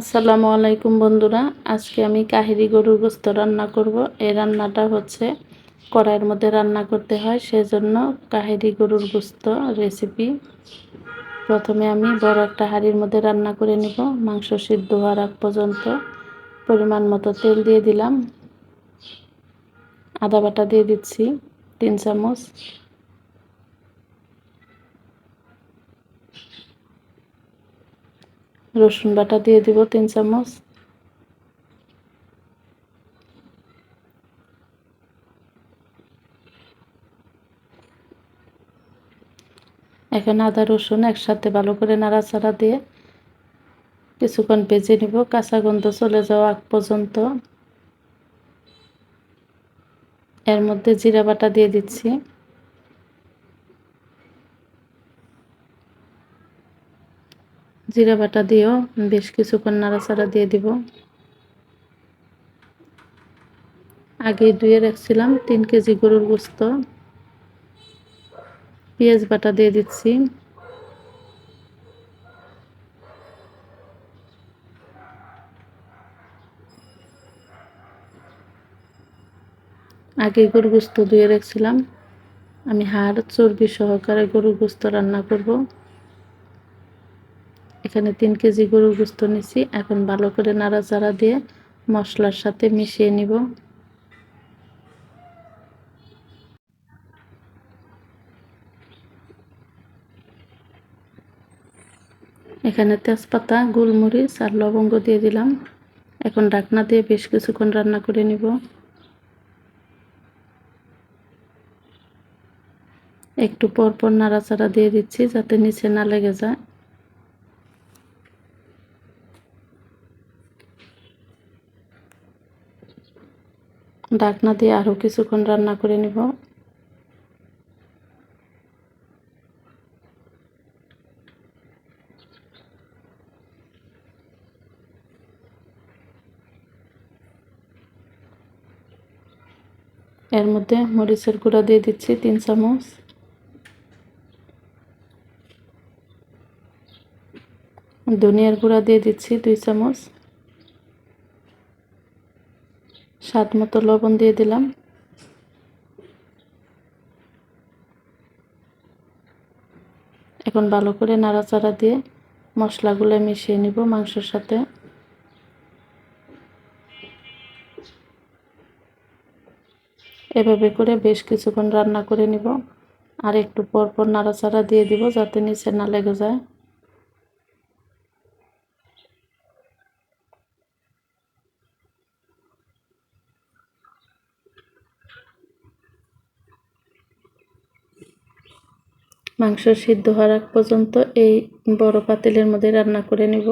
আসসালামু আলাইকুম বন্ধুরা। আজকে আমি কাহিরি গরুর গোস্ত রান্না করব। এই রান্নাটা হচ্ছে কড়াইয়ের মধ্যে রান্না করতে হয়, সেজন্য কাহিরি গরুর গোস্ত রেসিপি প্রথমে আমি বড় একটা হাঁড়ির মধ্যে রান্না করে নিব। মাংস সিদ্ধ হওয়ার আগ পর্যন্ত পরিমাণ মতো তেল দিয়ে দিলাম। আদা বাটা দিয়ে দিচ্ছি, তিন চামচ। রসুন বাটা দিয়ে দিব তিন চামচ। এখন আদা, রসুন একসাথে ভালো করে নাড়াচাড়া দিয়ে কিছুক্ষণ ভেজে নিব। কাঁচা গন্ধ চলে যাওয়া আগ পর্যন্ত। এর মধ্যে জিরা বাটা দিয়ে দিচ্ছি। জিরা বাটা দিয়েও বেশ কিছুক্ষণ নাড়াচাড়া দিয়ে দিব। আগে ধুয়ে রাখছিলাম তিন কেজি গরুর গোস্ত। পেঁয়াজ বাটা দিয়ে দিচ্ছি। আগে গরু গোস্ত ধুয়ে রাখছিলাম। আমি হাড়, চর্বি সহকারে গরুর গোস্ত রান্না করব। এখানে তিন কেজি গরুর গোস্ত নিছি। এখন ভালো করে নাড়াচাড়া দিয়ে মশলার সাথে মিশিয়ে নিব। এখানে তেজপাতা, গোলমরিচ আর লবঙ্গ দিয়ে দিলাম। এখন ঢাকনা দিয়ে বেশ কিছুক্ষণ রান্না করে নিব। একটু পরপর পর নাড়াচাড়া দিয়ে দিচ্ছি যাতে নিচে না লেগে যায়। ঢাকনা দিয়ে আরও কিছুক্ষণ রান্না করে নিব। এর মধ্যে মরিচের গুঁড়া দিয়ে দিচ্ছি তিন চামচ। ধনিয়ার গুঁড়া দিয়ে দিচ্ছি দুই চামচ। স্বাদ মতো লবণ দিয়ে দিলাম। এখন ভালো করে নাড়াচাড়া দিয়ে মশলাগুলো মিশিয়ে নিব মাংসের সাথে। এভাবে করে বেশ কিছুক্ষণ রান্না করে নিব। আর একটু পর পর নাড়াচাড়া দিয়ে দিব যাতে নিচে না লেগে যায়। মাংস সিদ্ধ হওয়ার আগ পর্যন্ত এই বড় পাতিলের মধ্যে রান্না করে নেব।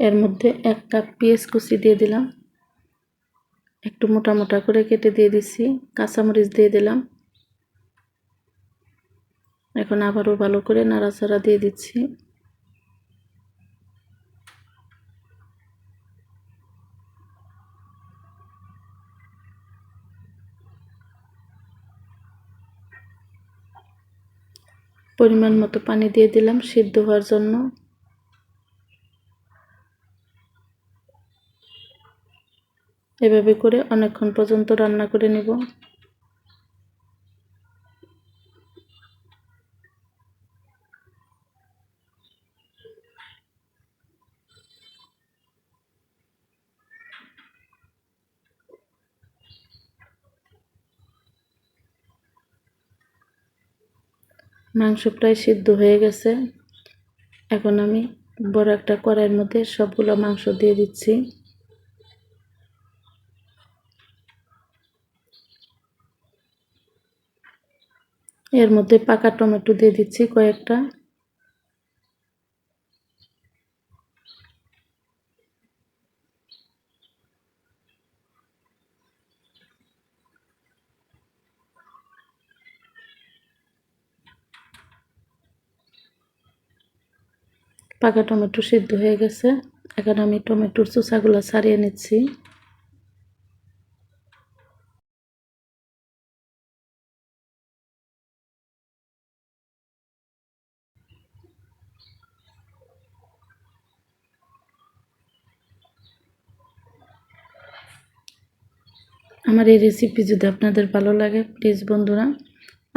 এর মধ্যে এক কাপ পেঁয়াজ কুচি দিয়ে দিলাম। একটু মোটা মোটা করে কেটে দিয়ে দিচ্ছি কাঁচামরিচ দিয়ে দিলাম। এখন আবারও ভালো করে নাড়াচাড়া দিয়ে দিচ্ছি। পরিমাণ মতো পানি দিয়ে দিলাম সিদ্ধ হওয়ার জন্য। এভাবে করে অনেকক্ষণ পর্যন্ত রান্না করে নিব। মাংস প্রায় সিদ্ধ হয়ে গেছে। এখন আমি বড় একটা কড়াইয়ের মধ্যে সবগুলো মাংস দিয়ে দিচ্ছি। এর মধ্যে পাকা টমেটো দিয়ে দিচ্ছি কয়েকটা। পাকা টমেটো সিদ্ধ হয়ে গেছে। এখন আমি টমেটোর চোষাগুলো ছাড়িয়ে নিচ্ছি। আমার এই রেসিপি যদি আপনাদের ভালো লাগে প্লিজ বন্ধুরা,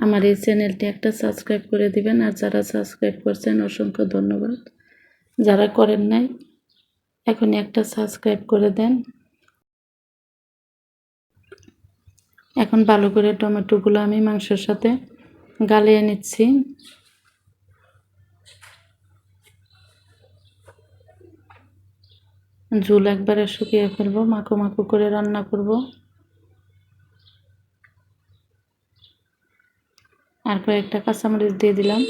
আমার এই চ্যানেলটি একটা সাবস্ক্রাইব করে দিবেন। আর যারা সাবস্ক্রাইব করছেন, অসংখ্য ধন্যবাদ। যারা করেন নাই, এখনই একটা সাবস্ক্রাইব করে দেন। এখন ভালো করে টমেটোগুলো আমি মাংসের সাথে গালিয়ে নিচ্ছি। ঝুল একবারে শুকিয়ে ফেলব, মাখো মাখো করে রান্না করব। আর কয়েকটা কাঁচামরিচ দিয়ে দিলাম।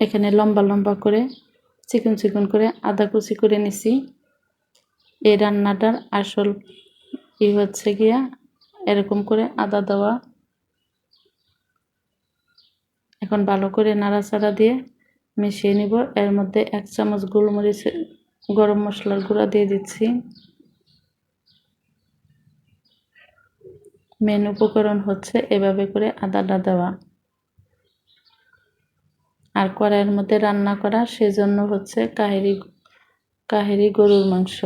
এখানে লম্বা লম্বা করে, চিকন চিকন করে আদা কুচি করে নিছি। এই রান্নাটার আসল ই হচ্ছে গিয়া এরকম করে আদা দেওয়া। এখন ভালো করে নাড়াচাড়া দিয়ে মিশিয়ে নিব। এর মধ্যে এক চামচ গোলমরিচ, গরম মশলার গুঁড়া দিয়ে দিচ্ছি। মেন উপকরণ হচ্ছে এভাবে করে আদাটা দেওয়া। আর কড়াইয়ের মধ্যে রান্না করা, সেজন্য হচ্ছে কাহেরি কাহেরি গরুর মাংস।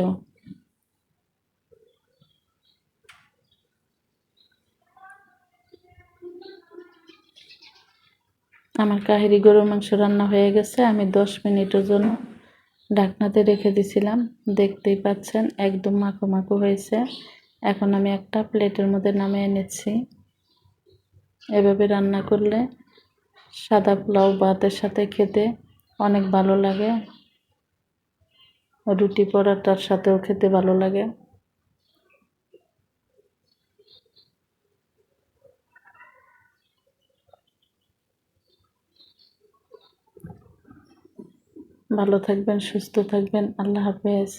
আমার কাহেরি গরুর মাংস রান্না হয়ে গেছে। আমি দশ মিনিটের জন্য ঢাকনাতে রেখে দিছিলাম। দেখতেই পাচ্ছেন, একদম মাখো মাখো হয়েছে। এখন আমি একটা প্লেটের মধ্যে নামিয়ে নিচ্ছি। এভাবে রান্না করলে সাদা পোলাও ভাতের সাথে খেতে অনেক ভালো লাগে। রুটি পরাটার সাথেও খেতে ভালো লাগে। ভালো থাকবেন, সুস্থ থাকবেন। আল্লাহ হাফেজ।